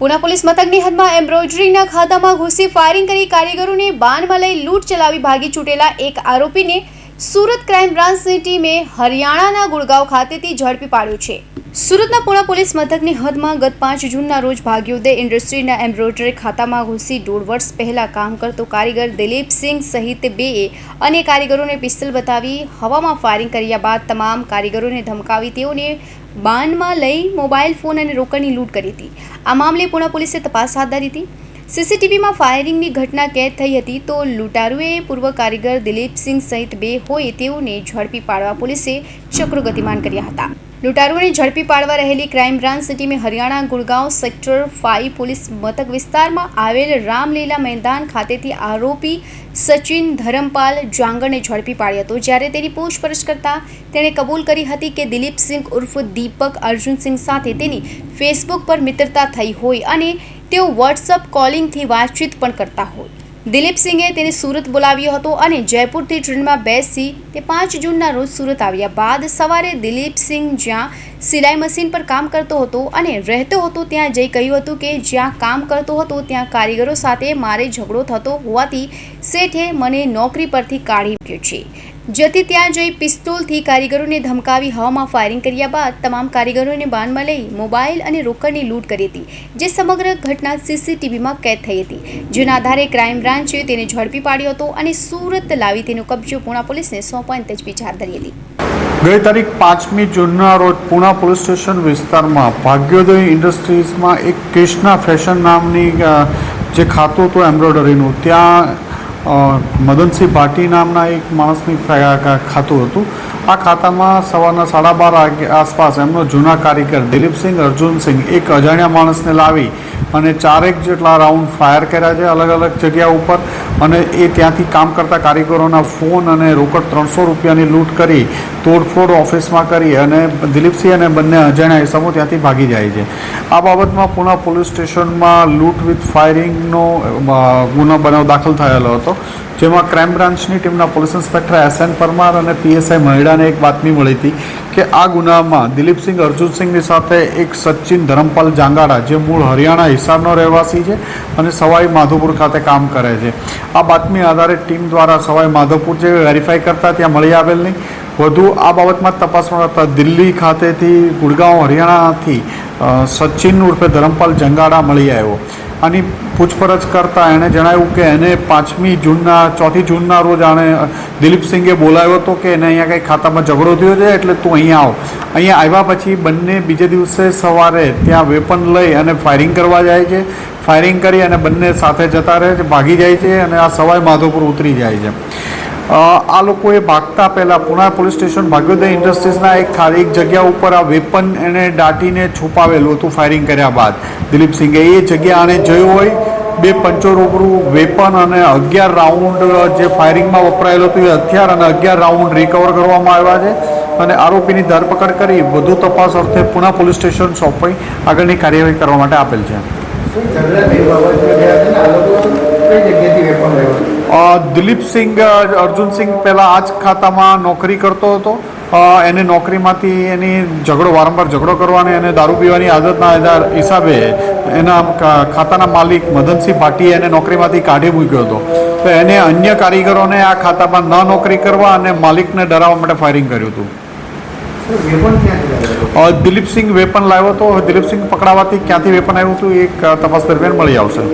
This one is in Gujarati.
પુના પોલીસ મથકની હદમાં એમ્બ્રોઇડરીના ખાતામાં ઘૂસી ફાયરિંગ કરી કારીગરોને બાનમાં લઈ લૂંટ ચલાવી ભાગી છૂટેલા એક આરોપીને સુરત ક્રાઇમ બ્રાન્ચની ટીમે હરિયાણાના ગુડગાંવ ખાતેથી ઝડપી પાડ્યો છે. સુરતના પોળા પોલીસ મથકની હદમાં ગત પાંચ જૂનના રોજ ભાગ્યોદય ઇન્ડસ્ટ્રીના એમ્બ્રોઇડરી ખાતામાં ઘૂસી દોઢ વર્ષ પહેલાં કામ કરતો કારીગર દિલીપસિંહ સહિત બેએ અન્ય કારીગરોને પિસ્તલ બતાવી હવામાં ફાયરિંગ કર્યા બાદ તમામ કારીગરોને ધમકાવી તેઓને બાનમાં લઈ મોબાઈલ ફોન અને રોકડની લૂંટ કરી હતી. આ મામલે પુણા પોલીસે તપાસ હાથ ધરી હતી. સીસીટીવીમાં ફાયરિંગની ઘટના કેદ થઈ હતી તો લૂંટારુએ પૂર્વ કારીગર દિલીપસિંહ સહિત બે હોય તેઓને ઝડપી પાડવા પોલીસે ચક્રો ગતિમાન કર્યા હતા. લૂંટારુઓને ઝડપી પાડવા રહેલી ક્રાઇમ બ્રાન્ચ ટીમે Haryana, Gurgaon sector five police મથક વિસ્તારમાં આવેલ રામલીલા મેદાન ખાતેથી આરોપી સચિન ધરમપાલ જાંગરને ઝડપી પાડ્યો હતો. જ્યારે તેની પૂછપરછ કરતા તેણે કબૂલ કરી હતી કે દિલીપસિંહ ઉર્ફ દીપક અર્જુનસિંહ સાથે તેની ફેસબુક પર મિત્રતા થઈ હોય અને તેઓ વોટ્સઅપ કોલિંગથી વાતચીત પણ કરતા હોય. દિલીપસિંહે તેને સુરત બોલાવ્યો હતો અને જયપુરથી ટ્રેનમાં બેસી તે પાંચ જૂનના રોજ સુરત આવ્યા બાદ સવારે દિલીપસિંહ જ્યાં સિલાઈ મશીન પર કામ કરતો હતો અને રહેતો હતો ત્યાં જઈ કહ્યું હતું કે જ્યાં કામ કરતો હતો ત્યાં કારીગરો સાથે મારે ઝઘડો થતો હોવાથી શેઠે મને નોકરી પરથી કાઢી મૂક્યો છે. જતી ત્યાં જઈ પિસ્તોલથી કારીગરોને ધમકાવી હવામાં ફાયરિંગ કર્યા બાદ તમામ કારીગરોને બાનમાં લઈ મોબાઈલ અને રોકડની લૂંટ કરી હતી, જે સમગ્ર ઘટના સીસીટીવીમાં કેદ થઈ હતી. જેના આધારે ક્રાઇમ બ્રાન્ચે તેને ઝડપી પાડ્યો હતો અને સુરત લાવી તેનો કબજો પૂણા પોલીસને સોંપવાની તજવીજ હાથ ધરી હતી. ગઈ તારીખ પાંચમી જૂનના રોજ પુણા પોલીસ સ્ટેશન વિસ્તારમાં ભાગ્યોદય ઇન્ડસ્ટ્રીઝમાં એક કૃષ્ણા ફેશન નામની જે ખાતું હતું એમ્બ્રોઇડરીનું, ત્યાં મદનસિંહ ભાટી નામના એક માણસની ખાતું હતું. આ ખાતામાં સવારના સાડા બાર આસપાસ એમનો જૂના કારીગર દિલીપસિંહ, અર્જુનસિંહ એક અજાણ્યા માણસને લાવી અને ચારેક જેટલા રાઉન્ડ ફાયર કર્યા છે અલગ અલગ જગ્યા ઉપર અને એ ત્યાંથી કામ કરતા કારીગરોના ફોન અને રોકડ ત્રણસો રૂપિયાની લૂંટ કરી તોડફોડ ઓફિસમાં કરી અને દિલીપસિંહ અને બંને અજાણ્યા ઇસમો ત્યાંથી ભાગી જાય છે. આ બાબતમાં પુના પોલીસ સ્ટેશનમાં લૂંટ વિથ ફાયરિંગનો ગુનો બનાવ દાખલ થયેલો હતો. જેમાં ક્રાઇમ બ્રાન્ચની ટીમના police inspector S N Parmar અને પીએસઆઈ મહિડાને એક બાતમી મળી હતી કે આ ગુનામાં દિલીપસિંહ અર્જુનસિંહની સાથે એક સચિન ધરમપાલ જાંગાડા, જે મૂળ હરિયાણા હિસારનો રહેવાસી છે અને સવાઈ માધોપુર ખાતે કામ કરે છે. આ બાતમી આધારે ટીમ દ્વારા સવાઈ માધોપુર જે વેરીફાઈ કરતા ત્યાં મળી આવેલ નહીં. વધુ આ બાબતમાં તપાસમાં કરતા દિલ્હી ખાતેથી ગુડગાંવ, હરિયાણાથી સચિન ઉર્ફે ધરમપાલ જંગાડા મળી આવ્યો. આની પૂછપરછ કરતાં એણે જણાવ્યું કે એને પાંચમી જૂનના, ચોથી જૂનના રોજ આણે દિલીપસિંગે બોલાવ્યો હતો કે એને અહીંયા કંઈ ખાતામાં ઝઘડો થયો છે, એટલે તું અહીંયા આવ. અહીંયા આવ્યા પછી બંને બીજે દિવસે સવારે ત્યાં વેપન લઈ અને ફાયરિંગ કરવા જાય છે. ફાયરિંગ કરી અને બંને સાથે જતા રહે છે, ભાગી જાય છે અને આ સવાઈ માધોપુર ઉતરી જાય છે. આ લોકોએ ભાગતા પહેલાં પુણા પોલીસ સ્ટેશન ભાગ્યોદય ઇન્ડસ્ટ્રીઝના એક ખાલી એક જગ્યા ઉપર આ વેપન એને દાટીને છુપાવેલું હતું ફાયરિંગ કર્યા બાદ. દિલીપસિંહે એ જગ્યા આણે જોયું હોય, બે પંચો રૂબરૂ વેપન અને અગિયાર રાઉન્ડ જે ફાયરિંગમાં વપરાયેલું હતું એ હથિયાર અને અગિયાર રાઉન્ડ રિકવર કરવામાં આવ્યા છે અને આરોપીની ધરપકડ કરી વધુ તપાસ અર્થે પુણા પોલીસ સ્ટેશન સોંપાઈ આગળની કાર્યવાહી કરવા માટે આપેલ છે. દિલીપસિંહ અર્જુન અર્જુનસિંહ પહેલાં આ જ ખાતામાં નોકરી કરતો હતો. એને નોકરીમાંથી એની ઝઘડો વારંવાર ઝઘડો કરવાની અને દારૂ પીવાની આદતના હિસાબે એના ખાતાના માલિક મદનસિંહ ભાટીએ એને નોકરીમાંથી કાઢી મૂક્યો હતો. તો એને અન્ય કારીગરોને આ ખાતામાં ન નોકરી કરવા અને માલિકને ડરાવવા માટે ફાયરિંગ કર્યું હતું. દિલીપ દિલીપસિંહ વેપન લાવ્યો હતો. દિલીપસિંહ પકડાવાથી ક્યાંથી વેપન આવ્યું હતું એ તપાસ દરમિયાન મળી આવશે.